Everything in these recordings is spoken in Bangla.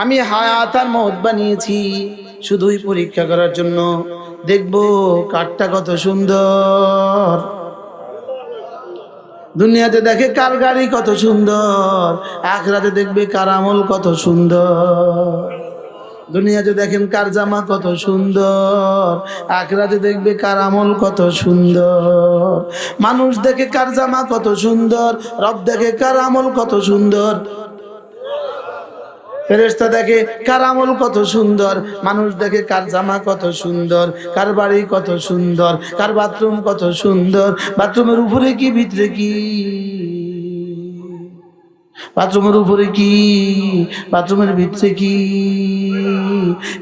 আমি হায়াত আর মহৎ বানিয়েছি শুধুই পরীক্ষা করার জন্য। দেখব কাঠটা কত সুন্দর। দুনিয়াতে দেখে কার গাড়ি কত সুন্দর, আখরাতে দেখবে কার আমল কত সুন্দর। দুনিয়াতে দেখেন কার জামা কত সুন্দর, আখরাতে দেখবে কার আমল কত সুন্দর। মানুষ দেখে কার জামা কত সুন্দর, রব দেখে কার আমল কত সুন্দর। ফেরেস্তা দেখে কার আমল কত সুন্দর, মানুষ দেখে কার জামা কত সুন্দর, কার বাড়ি কত সুন্দর, কার বাথরুম কত সুন্দর, বাথরুমের উপরে কি, ভিতরে কি? বাথরুমের উপরে কি? বাথরুমের ভিতরে কি?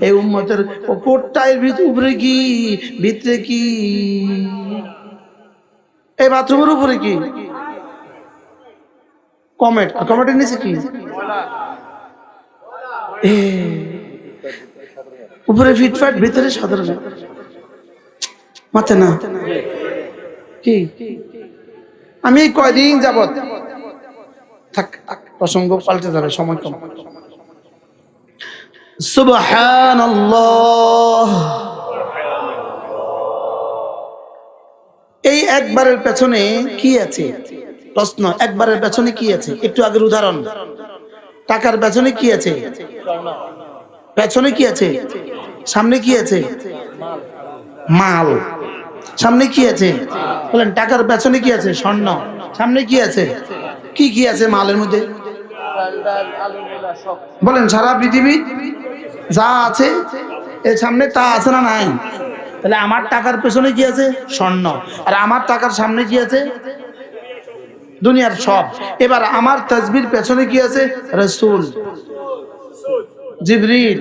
এই উম্মতের কোটটায়ের ভিতরে উপরে কি? ভিতরে কি? এই বাথরুমের উপরে কি? কমেট কমেটের নিচে কি? উপরে ফিটফাট ভিতরে সাধারণ মাথে না। কি? আমি কয়দিন যাবত থাক, প্রসঙ্গ পাল্টে সময় কম। সুবহানাল্লাহ। এই একবারের পেছনে কি আছে? প্রশ্ন, একবারের পেছনে কি আছে? একটু আগের উদাহরণ। টাকার পেছনে কি আছে? পেছনে কি আছে? সামনে কি আছে? মাল। সামনে কি আছে? বলেন, টাকার পেছনে কি আছে? স্বর্ণ। সামনে কি আছে? কি কি আছে মালের মধ্যে? বলেন, সারা পৃথিবী যা আছে, এর সামনে তা আছে না নাই? তাহলে আমার টাকার পেছনে কি আছে? স্বর্ণ। আর আমার টাকার সামনে কি আছে? দুনিয়ার সব। এবার আমার তসবির পেছনে কি আছে? রসুল। জিবরিল।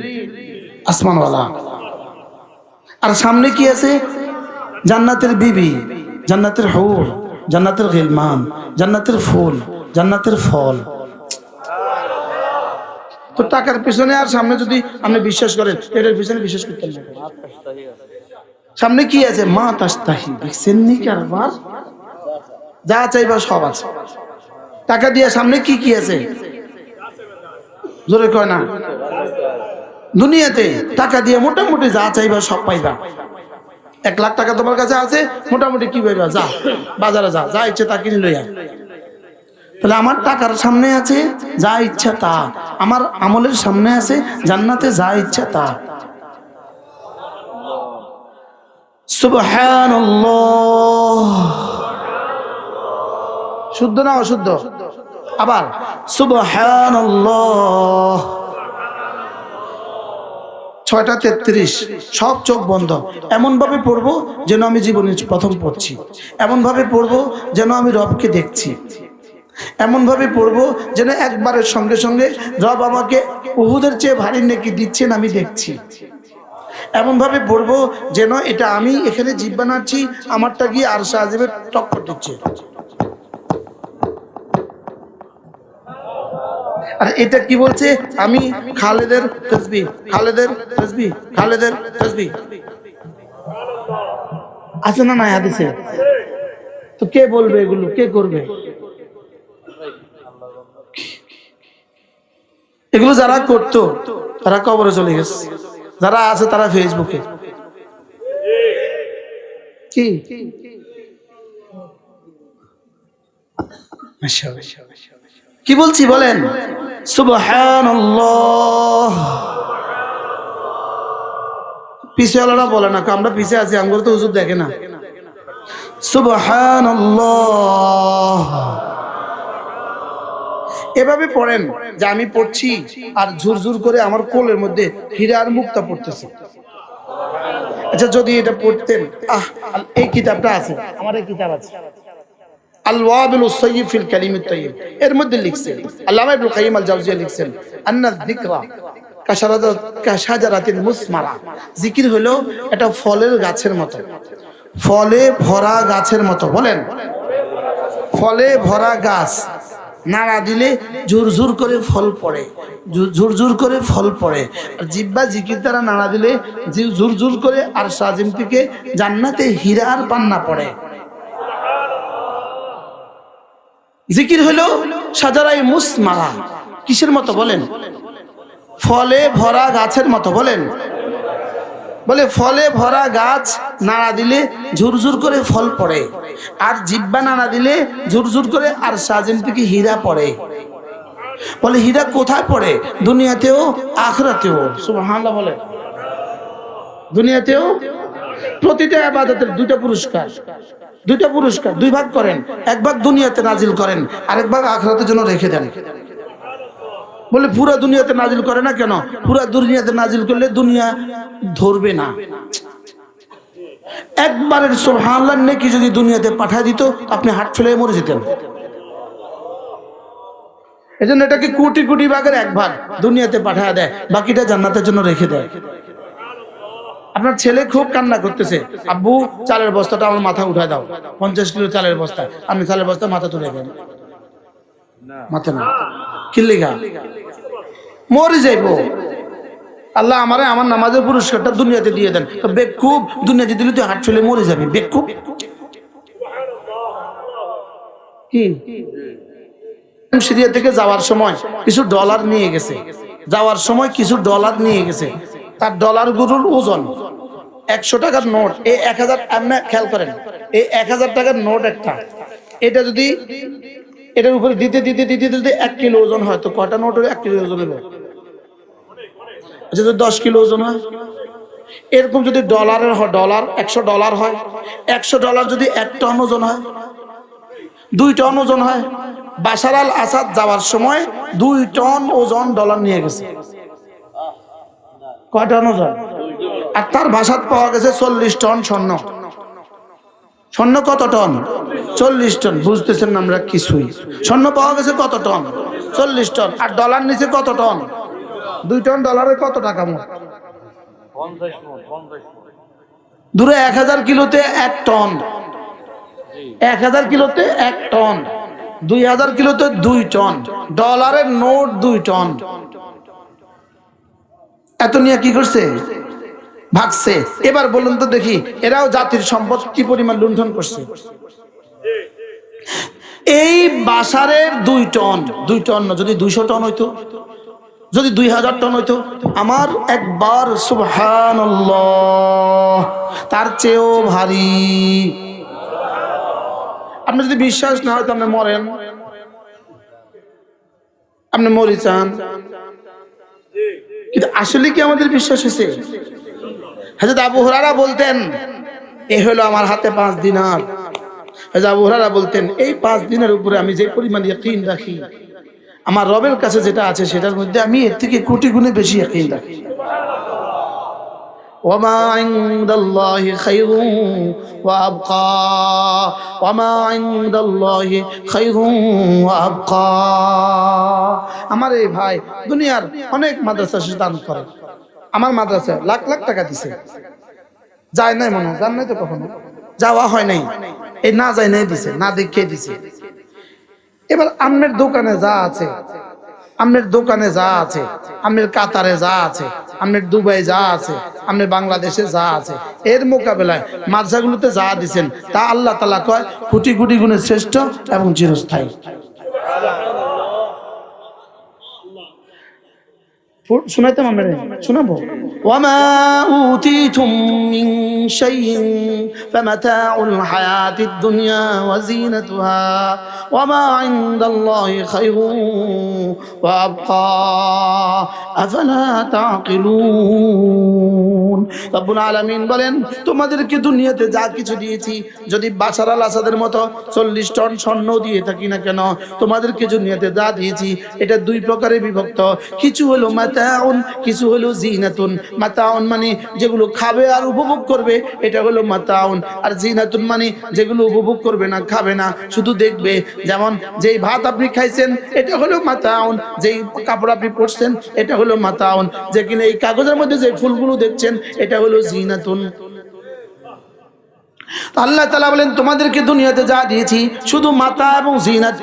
আসমানওয়ালা। আর সামনে কি আছে? জান্নাতের বিবি, জান্নাতের হৌর জান্নাতের গিলমান, জান্নাতের ফুল। জান্নাতের ফল। তো টাকার পিছনে আর সামনে যদি আপনি বিশ্বাস করেন, এটার পিছনে বিশ্বাস করতেন না। সামনে কি আছে? মা তাস্তাহি। দেখছেন নি কারবার? যা চাইবা সব আছে। টাকা দিয়ে সামনে কি কি আছে? জোরে কয় না। দুনিয়াতে টাকা দিয়ে মোটামুটি যা চাইবা সব পাইবা। এক লাখ টাকা তোমার কাছে আছে, মোটামুটি কি পাইবা? যা, বাজারে যা যা ইচ্ছে তা কিনে লইয়া। তাহলে আমার টাকার সামনে আছে, যা ইচ্ছা তা। আমার আমলের সামনে আছে, জান্নাতে যা ইচ্ছা তা। শুদ্ধ না অশুদ্ধ? আবার, সুবহানাল্লাহ। ছয়টা তেত্রিশ, সব চোখ বন্ধ। এমন ভাবে পড়ব যেন আমি জীবনে প্রথম পড়ছি। এমন ভাবে পড়ব যেন আমি রবকে দেখছি। এমন ভাবে পড়ব যেন একবারের সঙ্গে সঙ্গে রব আমাকে উহুদের চেয়ে ভারী নেকি দিচ্ছেন আমি দেখছি। এমন ভাবে পড়ব যেন এটা আমি এখানে জীব বানাচ্ছি, আমারটা গিয়ে আর সাহায্যের টক্কর দিচ্ছে। আর এটা কি বলছে? আমি খালেদের তসবি খালেদের তসবি খালেদের তসবি। আছে না নাই হাদিসে? তো কে বলবে এগুলো? কে করবে? এগুলো যারা করতো, তারা কবরে চলে গেছে। যারা আছে, তারা ফেসবুকে কি? কি বলছি, বলেন? পিছিয়েওয়ালারা বলে না, আমরা পিছিয়ে আছি আমগুলো তো হুজুর দেখে না। সুবহানাল্লাহ। এভাবে পড়েন যে আমি পড়ছি আর ঝুরঝুর করে আমার কোলের মধ্যে হীরার মুক্তা পড়তেছে। আচ্ছা যদি এটা পড়তেন, আহ এই কিতাবটা আছে, আমার এই কিতাব আছে। এর মধ্যে লিখছেন আল-জাওজিয়া লিখছেন জিকির এটা ফলের গাছের মতো। ফলে ভরা গাছের মতো, বলেন। ফলে ভরা গাছ। নাড়া দিলে জোর ঝুরঝুর করে ফল পড়ে। ঝু- ঝুরঝুর করে ফল পড়ে। আর জিব্বা জিকির দ্বারা নাড়া দিলে জি- ঝুরঝুর করে আর সাজিম থেকে জান্নাতে হীরার পান্না পড়ে। জিকির হলো সাজারাই মুসমারা। কিসের মতো বলেন? ফলে ভরা গাছের মতো বলেন? বলে ফলে ভরা গাছ নাড়া দিলে ঝুরঝুর করে ফল পড়ে। আর জিব্বা নাড়া দিলে ঝুরঝুর করে আর সাজেন থেকে হীরা পড়ে। বলে, হীরা কোথায় পড়ে? দুনিয়াতেও, আখরাতেও। সুবহানাল্লাহ বলে। দুনিয়াতেও প্রতিটা আবাদতের দুইটা পুরস্কার। দুইটা পুরস্কার, দুই ভাগ করেন। এক ভাগ দুনিয়াতে নাজিল করেন, আরেক ভাগ আখরাতের জন্য রেখে দেন। বলে, পুরা দুনিয়াতে নাজিল করে না কেন? পুরা দুনিয়াতে নাজিল করলে দুনিয়া ধরবে না। একবারের সোহান্লার নেকি যদি দুনিয়াতে পাঠায় দিত, আপনি হাট ফেলে মরে যেতেন। এই জন্য এটাকে কোটি কোটি ভাগের এক ভাগ দুনিয়াতে পাঠায় দেয়, বাকিটা জান্নাতের জন্য রেখে দেয়। আপনার ছেলে খুব কান্না করতেছে, আব্বু, চালের বস্তাটা আমার মাথা উঠায় দাও, পঞ্চাশ কিলো চালের বস্তা আপনি চালের বস্তা মাথা তুলে দেন মাথা না, কিল্লিগা। মরে যাইব। আল্লাহ আমারে আমার নামাজের পুরস্কারটা দুনিয়াতে দিয়ে দেন। বেকুব দুনিয়াতে দিলে তুই হাট ফেলে মরে যাবি। বেকুব। সিরিয়া থেকে যাওয়ার সময় কিছু ডলার নিয়ে গেছে। যাওয়ার সময় কিছু ডলার নিয়ে গেছে। তার ডলার গুরুর ওজন একশো টাকার নোট। এই এক হাজার খেয়াল করেন, এই এক হাজার টাকার নোট একটা। এটা যদি, এটার উপরে দিতে দিতে দিতে দিতে এক কিলো ওজন হয়, তো কটা নোট এক কিলো ওজন হলো? আচ্ছা যদি দশ কিলো ওজন হয়? এরকম যদি ডলারের হয়, ডলার, একশো ডলার হয়, একশো ডলার যদি এক টন ওজন হয়, দুই টন ওজন হয় বাসার আল আসাদ যাওয়ার সময় দুই টন ওজন ডলার নিয়ে গেছে। কয় টন ওজন? আর তার ভাষাত পাওয়া গেছে চল্লিশ টন স্বর্ণ। স্বর্ণ কত টন? চল্লিশ টন। বুঝতেছেন আমরা কিছুই। স্বর্ণ পাওয়া গেছে কত টন? চল্লিশ টন। আর ডলার নিচে কত টন? দুই টন ডলারের কত টাকা মোট? দূরে এক হাজার কিলোতে এক টন। এক হাজার কিলোতে এক টন। দুই হাজার কিলোতে দুই টন। ডলারের নোট দুই টন। এত নিয়ে কি করছে? ভাগছে। এবার বলুন তো দেখি এরাও জাতির সম্পদ কি পরিমাণ লুণ্ঠন করছে? এই বাসারের দুই টন দুই টন না, যদি দুইশো টন হইতো? যদি দুই হাজার টন হইতো, আমার একবার সুবহান তার চেয়েও ভারী। আপনি যদি বিশ্বাস না হয় আপনি মরেন। আপনি মরি চান কিন্তু আসলে কি আমাদের বিশ্বাস হয়েছে? হাজরত আবু হরারা বলতেন, এ হলো আমার হাতে পাঁচ দিনার। হাজরত আবু হরারা বলতেন, এই পাঁচ দিনের উপরে আমি যে পরিমাণ রাখি আমার রবের কাছে যেটা আছে সেটার মধ্যে আমি এর থেকে কোটি গুণে বেশি ইয়াকিন রাখি وما عند الله خير وأبقى وما عند الله خير وأبقى আমার এই ভাই দুনিয়ার অনেক মাদ্রাসা সে দান করে আমার মাদ্রাসা লাখ লাখ টাকা দিছে যায় নাই মনে হয় যান নাই তো কখনো যাওয়া হয় নাই এই না যায় নাই দিছে না দেখে দিছে এবার আমের দোকানে যা আছে, আমের দোকানে যা আছে, আমের কাতারে যা আছে, আমের দুবাই যা আছে, আমের বাংলাদেশে যা আছে, এর মোকাবেলায় মাদ্রাসাগুলোতে যা দিছেন, তা আল্লাহ তালা কয়, কোটি কোটি গুণে শ্রেষ্ঠ এবং চিরস্থায়ী। শোনাইতাম আমরা শোনাবো وما أوتيتم من شيء فمتاع الحياة الدنيا وزينتها وما عند الله خير وأبقى أفلا تعقلون رب العالمين বলেন তোমাদেরকে দুনিয়াতে যা কিছু দিয়েছি যদি বাশার আল আসাদের মতো চল্লিশ টন স্বর্ণ দিয়ে থাকি না কেন তোমাদেরকে দুনিয়াতে যা দিয়েছি এটা দুই প্রকারে বিভক্ত কিছু হলো মাতাউন, কিছু হলো জিনাতুন। মাতাউন মানে যেগুলো খাবে আর উপভোগ করবে, এটা হলো মাতাউন। আর জিনাতুন মানে যেগুলো উপভোগ করবে না, খাবে না। শুধু দেখবে, যেমন যেই ভাত আপনি খাইছেন, এটা হলো মাতাউন। যেই কাপড় আপনি পরছেন, এটা হলো মাতাউন। যে কিনা এই কাগজের মধ্যে যে ফুলগুলো দেখছেন, এটা হলো জিনাতুন। আল্লাহ তালা বলেন, তোমাদেরকে দুনিয়াতে যা দিয়েছি, শুধু মাতা এবং জিনাত।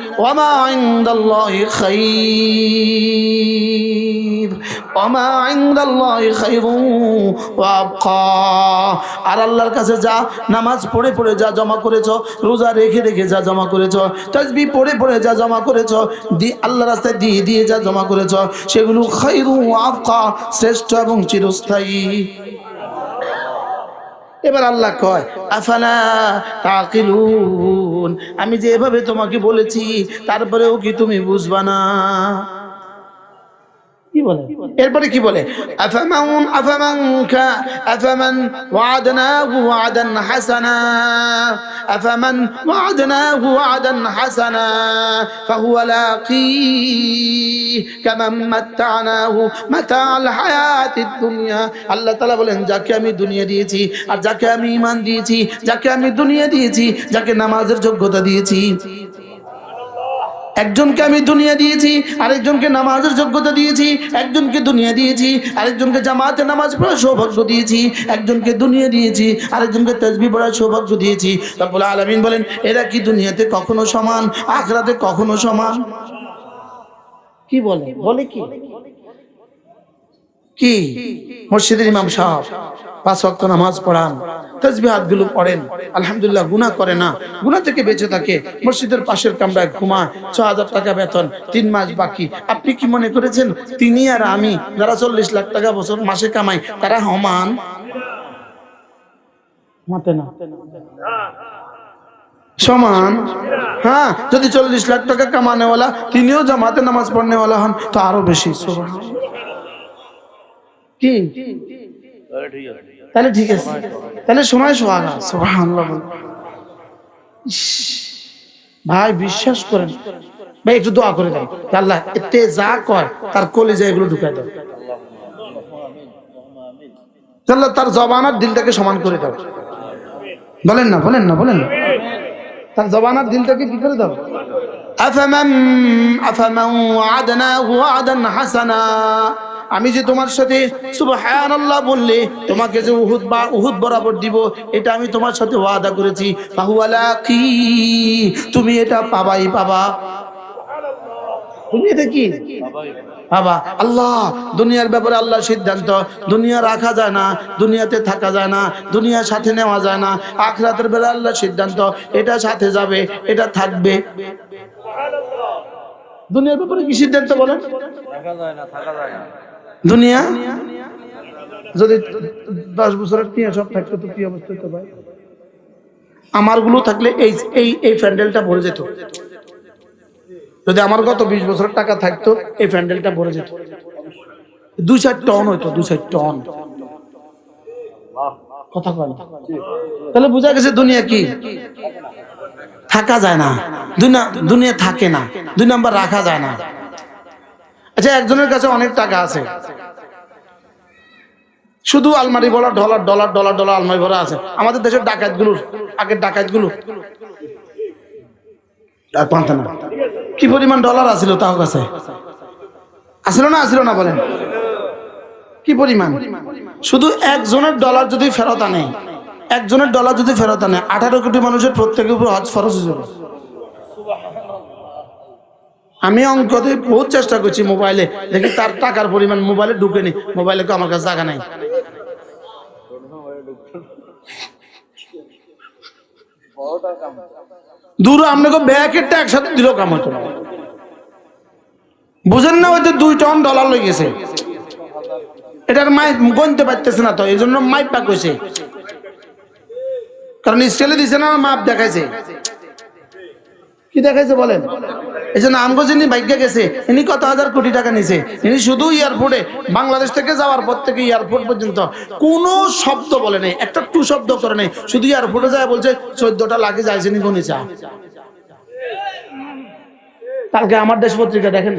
আর আল্লাহর কাছে যা, নামাজ পড়ে পড়ে যা জমা করেছ, রোজা রেখে রেখে যা জমা করেছ তাসবিহ পড়ে পড়ে যা জমা করেছ, দি আল্লাহ রাস্তায় দিয়ে দিয়ে যা জমা করেছ, সেগুলো ওয়া আবকা, শ্রেষ্ঠ এবং চিরস্থায়ী। এবার আল্লাহ কয় আফানা তাকিলুন? আমি যে এভাবে তোমাকে বলেছি, তারপরেও কি তুমি বুঝবা না? কি বলে? এরপরে কি বলে? আফামান আফামান কা আফামান ওয়াদনাহু ওয়াদান হাসানা, আফামান ওয়াদনাহু ওয়াদান হাসানা, ফাহুয়া লাকি, কামান মাত্তানাহু মাতাল হায়াতিদ দুনিয়া। আল্লাহ তাআলা বলেন, যাকে আমি দুনিয়া দিয়েছি আর যাকে আমি ঈমান দিয়েছি, যাকে আমি দুনিয়া দিয়েছি, যাকে নামাজের যোগ্যতা দিয়েছি একজনকে আমি দুনিয়া দিয়েছি আরেকজনকে নামাজের যোগ্যতা দিয়েছি একজনকে দুনিয়া দিয়েছি আরেকজনকে জামাতে নামাজ পড়ার সৌভাগ্য দিয়েছি একজনকে দুনিয়া দিয়েছি আরেকজনকে তসবি পড়ার সৌভাগ্য দিয়েছি। রব্বুল আলামিন বলেন এরা কি দুনিয়াতে কখনো সমান আখরাতে কখনো সমান? কি বলে? বলে কি? কি? মসজিদের ইমাম সাহেব। পাঁচ ওয়াক্ত নামাজ পড়ান তসবিহাতগুলো পড়েন, আলহামদুলিল্লাহ গুনাহ করে না। গুনাহ থেকে বেঁচে থাকে, মসজিদের পাশের কামরায় ঘুমায় ছ হাজার টাকা বেতন, তিন মাস বাকি। আপনি কি মনে করেছেন, তিনি আর আমি যারা চল্লিশ লাখ টাকা বছর মাসে কামাই, তারা সমান? মাতে না। সমান? হ্যাঁ যদি চল্লিশ লাখ টাকা কামানেওয়ালা, তিনিও জামাতে নামাজ পড়নেওয়ালা হন, তো আরও বেশি। কি? তাহলে ঠিক আছে। তাহলে সময় সোহাগা সুবহানাল্লাহ ভাই, বিশ্বাস করেন। ভাই, একটু দোয়া করে দেন। আল্লাহ এতে যা কয়, তার কলেজে এগুলো ঢুকাই দাও। আল্লাহ তার জবানার দিলটাকে সমান করে দাও। বলেন না বলেন না বলেন না। তার জবানার দিলটাকে কি করে দাও? আফামান আফামান ওয়াদনাহু ওয়াদান হাসানা। আমি যে তোমার সাথে সুবহানাল্লাহ বললে, তোমাকে যে উহুদ বা উহুদ বরাবর দিব, এটা আমি তোমার সাথে ওয়াদা করেছি। ফাহুয়ালা কি? তুমি এটা পাবাই পাবা। তুমি এটা কি? বাবা আল্লাহ, দুনিয়ার ব্যাপারে আল্লাহ সিদ্ধান্ত। দুনিয়া রাখা যায় না, দুনিয়াতে থাকা যায় না দুনিয়ার সাথে নেওয়া যায় না। আখরাতের বেলা আল্লাহ সিদ্ধান্ত, এটা সাথে যাবে, এটা থাকবে। দুনিয়ার ব্যাপারে কি সিদ্ধান্ত বলেন? দুনিয়া? যদি দশ বছরের টিয়া সব থাকতো তো কি অবস্থা হতো ভাই? আমারগুলো থাকলে এই এই এই প্যান্ডেলটা ভরে যেত। যদি আমার গত বিশ বছরের টাকা থাকতো এই প্যান্ডেলটা ভরে যেত। দুই চার টন হইতো দুই চার টন। কথা কয় না। তাহলে বোঝা গেছে দুনিয়া কি? থাকা যায় না। দুনিয়া দুনিয়া থাকে না। দুই নাম্বার রাখা যায় না। আচ্ছা একজনের কাছে অনেক টাকা আছে। শুধু আলমারি ভরা, ডলার ডলার ডলার ডলার, আলমারি ভরা আছে। আমাদের দেশের ডাকাতগুলো আগের ডাকাতগুলো কি পরিমাণ ডলার আছিল তাও কাছে? আসিল না আসিল না বলেন। কি পরিমাণ? শুধু একজনের ডলার যদি ফেরত আনে, একজনের ডলার যদি ফেরত আনে, আঠারো কোটি মানুষের প্রত্যেকের উপর হজ ফরজ হয়ে যাবে। আমি অঙ্কতে বহুত চেষ্টা করছি মোবাইলে। দেখি তার টাকার পরিমাণ মোবাইলে ঢুকেনি। মোবাইলে তো আমার কাছে জায়গা নাই। দূর, আপনাকে ব্যাকেটটা একসাথে দিল কাম হতো বুঝেন না হয়তো দুই টন ডলার লই গেছে। এটার মাই গনতে পারতেছে না তো, এই জন্য মাইপ পাক হয়েছে কারণ স্কেলে দিছে না, মাপ দেখাইছে। কি দেখাইছে বলেন? এই জন্য আমগো যিনি ভাগ্যে গেছে, ইনি কত হাজার কোটি টাকা নিছে? ইনি শুধু এয়ারপোর্টে, বাংলাদেশ থেকে যাওয়ার পর থেকে এয়ারপোর্ট পর্যন্ত কোনো শব্দ বলে নেই, একটা টু শব্দ করে নেই। শুধু এয়ারপোর্টে যায় বলছে, চোদ্দটা লাগে যাইছে নি গনিচা কালকে আমার দেশ পত্রিকা দেখেন?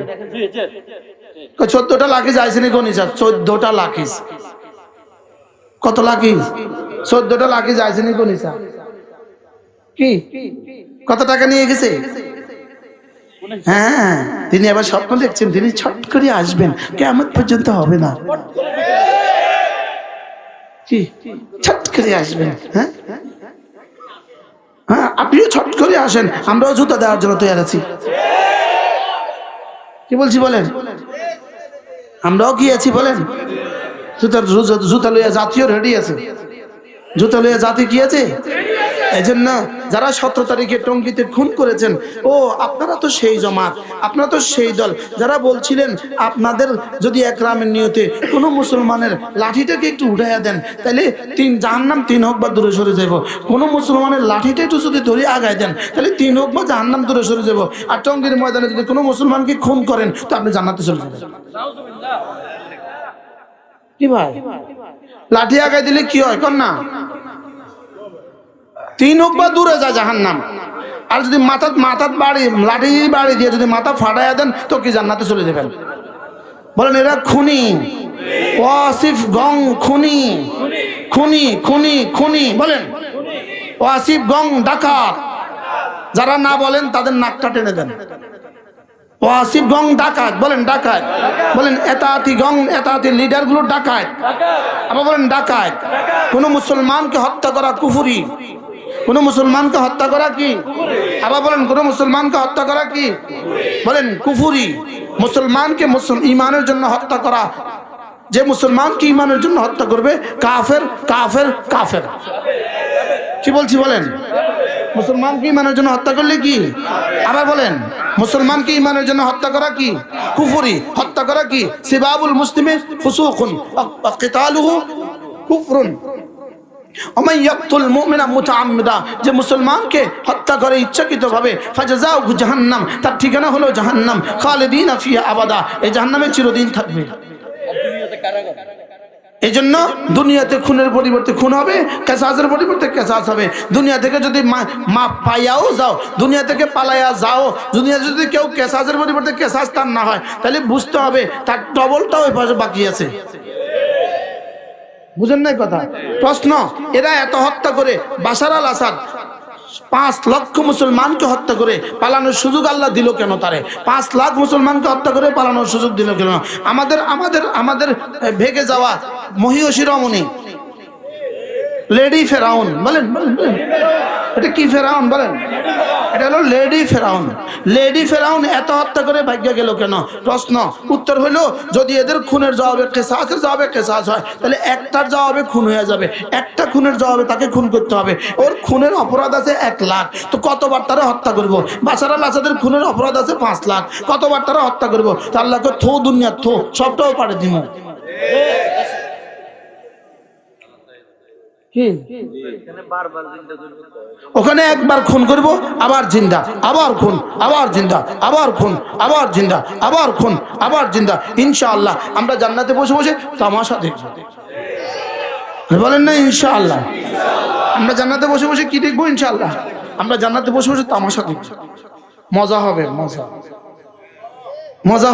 চোদ্দটা লাখিস আইসে নি গনিচা চোদ্দটা লাখিস কত লাখিস চোদ্দটা লাখিস আইসে নি গনিচা কি? কত টাকা নিয়ে গেছে? হ্যাঁ তিনি আবার স্বপ্ন দেখছেন, তিনি ছট করে আসবেন কেমন পর্যন্ত হবে না। ছট করে আসবেন হ্যাঁ? হ্যাঁ আপনিও ছট করে আসেন, আমরাও জুতা দেওয়ার জন্য তৈরি আছি। কি বলছি বলেন? আমরাও কি আছি বলেন? জুতার জুতা লইয়া জাতীয় রেডি আছে। জুতা লইয়া জাতি কি আছে? এই জন্য যারা সতেরো তারিখে টঙ্গিতে খুন করেছেন, ও, আপনারা তো সেই জমাত, আপনারা তো সেই দল। যারা বলছিলেন, আপনাদের যদি একরামের নিয়তে কোনো মুসলমানের লাঠিটাকে একটু উঠাইয়া দেন তাহলে তিন জাহান্নাম তিন হোক বা দূরে সরে যাব কোনো মুসলমানের লাঠিটা একটু যদি ধরে আগায় দেন তাহলে তিন হোক বা জাহান্নাম দূরে সরে যাব আর টঙ্গির ময়দানে যদি কোনো মুসলমানকে খুন করেন, তো আপনি জান্নাতে চলে যাবেন। কি ভাই? লাঠি আগায় দিলে কি হয়? না তিন হোক বা দূরে যায় জাহান নাম আর যদি মাথাত মাথাত বাড়ি, লাঠি বাড়ি দিয়ে যদি মাথা ফাটাইয়া দেন, তো কি জান্নাতে চলে যাবেন? বলেন, এরা খুনি। ওয়াসিফ গং খুনি। খুনি খুনি খুনি। বলেন, ওয়াসিফ গং ডাকাত। যারা না বলেন, তাদের নাকটা টেনে দেন। ওয়াসিফ গং ডাকাত, বলেন ডাকাত। বলেন, এতাতি গং, এতাতি লিডারগুলো ডাকাত। আবার বলেন, ডাকাত। কোন মুসলমানকে হত্যা করা কুফুরি। কোন মুসলমানকে হত্যা করা কি? আবার বলেন, কোন মুসলমানকে হত্যা করা কি? বলেন, কুফুরি। মুসলমানকে মুসল, ইমানের জন্য হত্যা করা। যে মুসলমানকে ইমানের জন্য হত্যা করবে, কাফের কাফের কাফের। কি বলছি বলেন? মুসলমানকে ইমানের জন্য হত্যা করলে কি? আবার বলেন, মুসলমানকে ইমানের জন্য হত্যা করা কি? কুফুরি। হত্যা করা কি? সিবাবুল মুসলিমে কিতালুহু কুফরুন। যে মুসলমানকে হত্যা করে ইচ্ছাকৃতভাবে ফাজাজাহু জাহান্নাম, তার ঠিকানা হলো জাহান্নাম, খালিদিনা ফিহা আবাদা এই জাহান্নামে চিরদিন থাকবে। এই জন্য দুনিয়াতে খুনের পরিবর্তে খুন হবে, কেসাসের পরিবর্তে কেসাস হবে। দুনিয়া থেকে যদি মা- পাইয়াও যাও, দুনিয়া থেকে পালাইয়া যাও, দুনিয়া যদি কেউ কেসাসের পরিবর্তে কেসাস তার না হয়, তাহলে বুঝতে হবে তার ডবলটাও ওই বাকি আছে। বুঝেন নাই কথা? প্রশ্ন, এরা এত হত্যা করে বাসার আল আসাদ পাঁচ লক্ষ মুসলমানকে হত্যা করে পালানোর সুযোগ আল্লাহ দিল কেন তারে? পাঁচ লাখ মুসলমানকে হত্যা করে পালানোর সুযোগ দিল কেন? আমাদের আমাদের আমাদের ভেগে যাওয়া মহিষী রমণী লেডি ফেরাউন, বলেন বলেন বলেন। এটা কি ফেরাউন, বলেন? এটা হলো লেডি ফেরাউন। লেডি ফেরাউন এত হত্যা করে ভাগ্য গেল কেন? প্রশ্ন। উত্তর হলো, যদি এদের খুনের জবাবে কেসাসের জবাবে কেসাস হয়, তাহলে একটার জবাবে খুন হয়ে যাবে। একটা খুনের জবাবে তাকে খুন করতে হবে। ওর খুনের অপরাধ আছে এক লাখ। তো কতবার তারা হত্যা করব? আল আসাদের খুনের অপরাধ আছে পাঁচ লাখ। কতবার তারা হত্যা করব? তা আল্লাহকে থো দুনিয়া থো, সবটাও পারে দিব ওখানে একবার খুন করব, আবার জিন্দা, আবার খুন, আবার জিন্দা, আবার খুন, আবার জিন্দা, আবার খুন, আবার জিন্দা। ইনশাআল্লাহ, আমরা জান্নাতে বসে বসে তামাশা দেখব। বলেন না, ইনশাআল্লাহ। আমরা জান্নাতে বসে বসে কি দেখব, ইনশাআল্লাহ? আমরা জান্নাতে বসে বসে তামাশা দেখব। মজা হবে, মজা। রাদিয়াতাম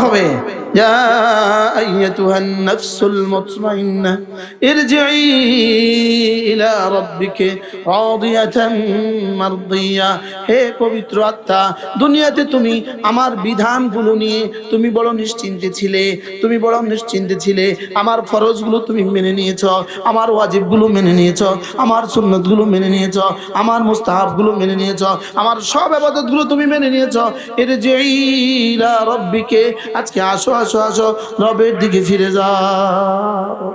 মারদিয়া। হে পবিত্র আত্মা, দুনিয়াতে তুমি আমার বিধানগুলো নিয়ে তুমি বড় নিশ্চিন্তে ছিলে, তুমি বড় নিশ্চিন্তে ছিলে। আমার ফরজগুলো তুমি মেনে নিয়েছ, আমার ওয়াজিবগুলো মেনে নিয়েছো, আমার সুন্নতগুলো মেনে নিয়েছো, আমার মুস্তাহাবগুলো মেনে নিয়েছ, আমার সব আবাদতগুলো তুমি মেনে নিয়েছ। এর যে রব্বিকে আজকে আসো আসো আসো, রবের দিকে ফিরে যাও।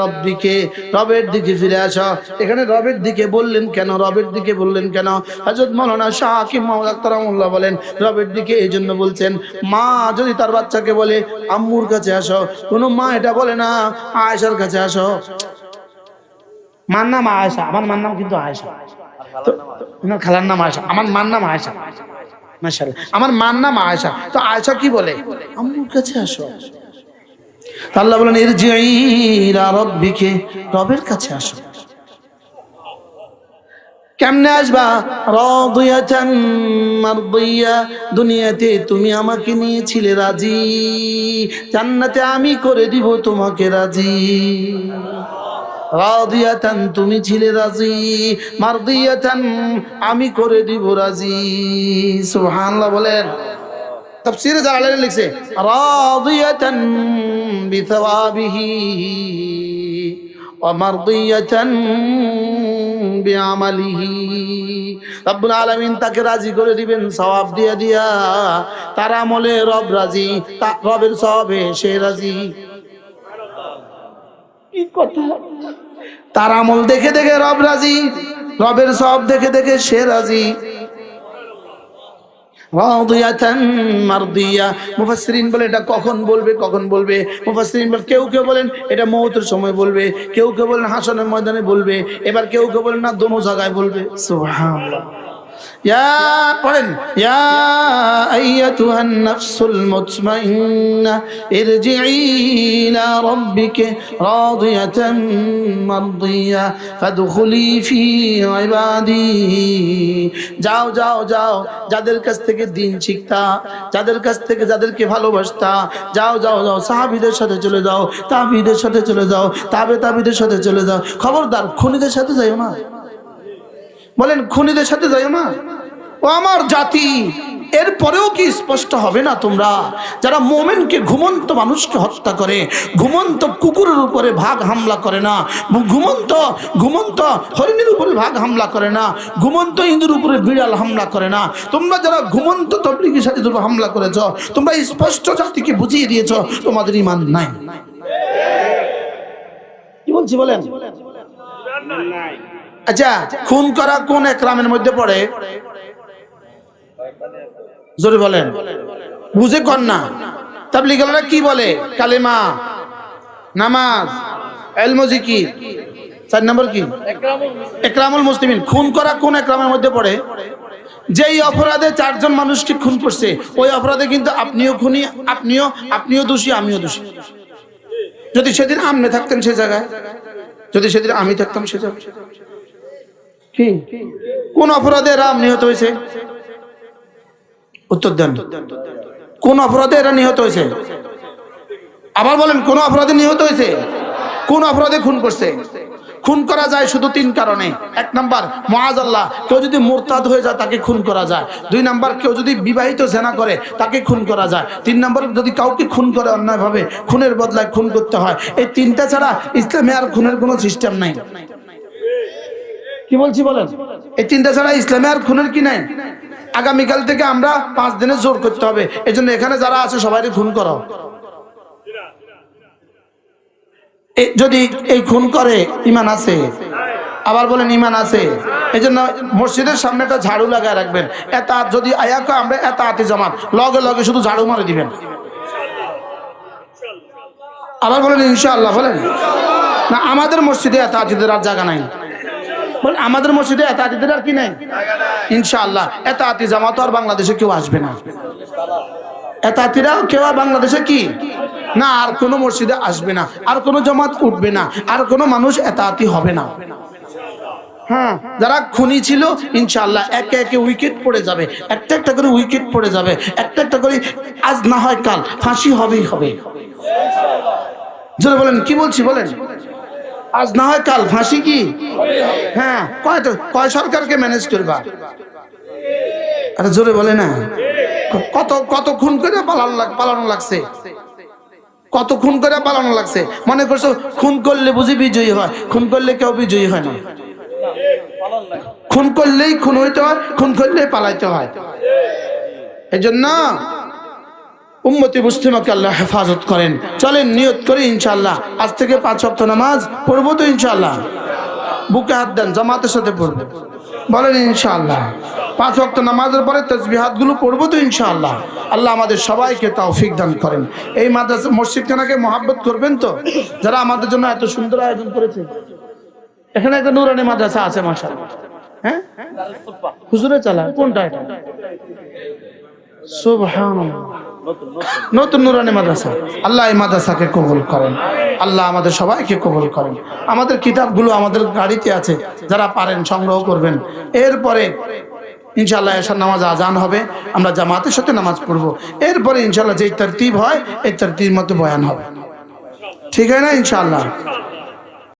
রব্বিকে রবের দিকে ফিরে আসো। এখানে রবের দিকে বললেন কেন, রবের দিকে বললেন কেন? হযরত মাওলানা শাহ হাকিম মোহাম্মদ আখতারামুল্লাহ বলেন, রবের দিকে এই জন্য বলছেন, মা যদি তার বাচ্চাকে বলে, আম্মুর কাছে আসো, কোনো মা এটা বলে না, আয়েশার কাছে আসো। মার নাম আয়েশা, আমার মার নাম কিন্তু আয়েশা। খালার নাম আয়েশা। আমার মার নাম আয়েশা। মাশাআল্লাহ। আমার মার নাম আয়েশা। তো আয়েশা কি বলে? আম্মুর কাছে আসো। আল্লাহ বলেন এর রব্বিকে রবের কাছে আসো। কেমনে আসবা? দুনিয়াতে তুমি আমাকে নিয়েছিলে রাজি। জান্নাতে আমি করে দিব তোমাকে রাজি। রাদিয়াতান, তুমি ছিলে রাজি। মারদিয়াতান, আমি করে দিব রাজি। সুবহানাল্লাহ বলেন। তাফসীরে জালালাইন লিখছে, রাদিয়াতান বিসাওয়াবিহি ওয়া মারদিয়াতান বিআমালিহি। রব্বুল আলামিন তাকে রাজি করে দিবেন, সওয়াব দিয়া দিয়া। তার আমলে রব রাজি রবের সওয়াবে সে রাজি। কথা? তার আমল দেখে দেখে রব রাজি, রবের সব দেখে দেখে সে রাজি। বলে, এটা কখন বলবে কখন বলবে? কেউ কেউ বলেন, এটা মৌতের সময় বলবে। কেউ কেউ বলেন, হাসনের ময়দানে বলবে। এবার কেউ কেউ বলেন, না, দোনো জায়গায় বলবে। সুবহানাল্লাহ। যাও যাও যাও, যাদের কাছ থেকে দিন শিখতা, যাদের কাছ থেকে যাদেরকে ভালোবাসতা, যাও যাও যাও, সাহাবীদের সাথে চলে যাও, তাবিদের সাথে চলে যাও, তাবে তাবিদের সাথে চলে যাও। খবরদার, খুনিদের সাথে যাইও না। বলেন খুনিদের সাথে যাইও না ও আমার জাতি এরপরেও কি স্পষ্ট হবে না তোমরা? যারা মোমেনকে ঘুমন্ত মানুষকে হত্যা করে ঘুমন্ত কুকুরের উপরে ভাগ হামলা করে না ঘুমন্ত ঘুমন্ত হরিণের উপরে ভাগ হামলা করে না ঘুমন্ত ইঁদুর উপরে বিড়াল হামলা করে না। তোমরা যারা ঘুমন্ত তবলিগের সাথে তোমরা হামলা করেছ তোমরা স্পষ্ট জাতিকে বুঝিয়ে দিয়েছ তোমাদের ইমান নাই। কি বলছি বলেন? আচ্ছা খুন করা কোন একরামের মধ্যে পড়ে? জোরে বলেন। বুঝে কর না। তাবলিগালরা কি বলে? কালেমা, নামাজ এলমজিকি চার নম্বর কি? একরামুল মুসলিমিন। খুন করা কোন একরামের মধ্যে পড়ে? যেই অপরাধে চারজন মানুষকে খুন করছে, ওই অপরাধে কিন্তু আপনিও খুনি, আপনিও আপনিও দোষী, আমিও দোষী। যদি সেদিন আমনে থাকতেন সে জায়গায়, যদি সেদিন আমি থাকতাম সে জায়গায়। কোন অপরাধে রাম নিহত হয়েছে? উত্তর দেন। কোন অপরাধে এরা নিহত হয়েছে? আবার বলেন, কোন অপরাধে নিহত হয়েছে? কোন অপরাধে খুন করছে? খুন করা যায় শুধু তিন কারণে। এক নাম্বার, মহাজ আল্লাহ, কেউ যদি মোরতাদ হয়ে যায় তাকে খুন করা যায়। দুই নাম্বার, কেউ যদি বিবাহিত সেনা করে তাকে খুন করা যায়। তিন নাম্বার, যদি কাউকে খুন করে অন্যায়ভাবে, খুনের বদলায় খুন করতে হয়। এই তিনটা ছাড়া ইসলামে আর খুনের কোনো সিস্টেম নাই। কি বলছি বলেন? এই তিনটা ছাড়া ইসলামে আর খুনের কি নাই? আগামীকাল থেকে আমরা পাঁচ দিনে জোর করতে হবে। এই এখানে যারা আছে সবাই খুন করো যদি এই খুন করে, ইমান আছে। আবার বলেন, ইমান আছে। এই জন্য মসজিদের সামনে একটা ঝাড়ু লাগায় রাখবেন। এত যদি আয়াকে আমরা এত আতি জামাত লগে লগে শুধু ঝাড়ু মারে দিবেন। আবার বলেন, ইনশাআল্লাহ, বলেন। না, আমাদের মসজিদে এত আতিদের আর জায়গা নাই। বলেন আমাদের মসজিদে এত আতিদের আর কি নাই? ইনশাআল্লাহ। এত আতি জামাত আর বাংলাদেশে কেউ আসবে না। এতাতিরাও কেউ আর বাংলাদেশে কি? না, আর কোনো মসজিদে আসবে না, আর কোনো জমাত উঠবে না, আর কোনো মানুষ এতাতি হবে না। হ্যাঁ যারা খুনি ছিল, ইনশাআল্লাহ, একে একে উইকেট পড়ে যাবে, একটা একটা করে উইকেট পড়ে যাবে, একটা একটা করে, আজ না হয় কাল, ফাঁসি হবেই হবে। বলেন, কি বলছি বলেন? আজ না হয় কাল, ফাঁসি কি? হ্যাঁ কয় কয় সরকারকে ম্যানেজ করবা? আরে জোরে বলে না। কত কত খুন করে পালানো পালানো লাগছে? কত খুন করে পালানো লাগছে? মনে করছ খুন করলে বুঝি বিজয়ী হয়, খুন করলে কেউ বিজয়ী হয় না। খুন করলেই খুন হইতে হয়, খুন করলেই পালাইতে হয়। এই জন্য উম্মতি মুসলিমাকে আল্লাহ হেফাজত করেন। চলেন, নিয়ত করি ইনশাল্লাহ আজ থেকে পাঁচ সপ্তাহ নামাজ পড়ব তো ইনশাল্লাহ বুকে হাত দেন, জামাতের সাথে পড়ব। বলেন ইনশাআল্লাহ। পাঁচ ওয়াক্ত নামাজের পরে তসবিহাতগুলো পড়ব তো ইনশাআল্লাহ। আল্লাহ আমাদের সবাইকে তৌফিক দান করেন। এই মাদ্রাসা, মসজিদখানাকে মহাব্বত করবেন তো? যারা আমাদের জন্য এত সুন্দর আয়োজন করেছে। এখানে একটা নুরানি মাদ্রাসা আছে মাশাল হ্যাঁ? হুজুরে চালা, কোনটা এটা? সুবহানাল্লাহ। নতুন নুরানি মাদ্রাসা। আল্লাহ এই মাদ্রাসাকে কবুল করেন। আল্লাহ আমাদের সবাইকে কবুল করেন। আমাদের কিতাবগুলো আমাদের গাড়িতে আছে, যারা পারেন সংগ্রহ করবেন। এরপরে ইনশাল্লাহ এসার নামাজ আজান হবে, আমরা জামাতের সাথে নামাজ পড়ব। এরপরে ইনশাল্লাহ যেই তরতিব হয়, এই তরতিব মতো বয়ান হবে। ঠিক হয় না ইনশাল্লাহ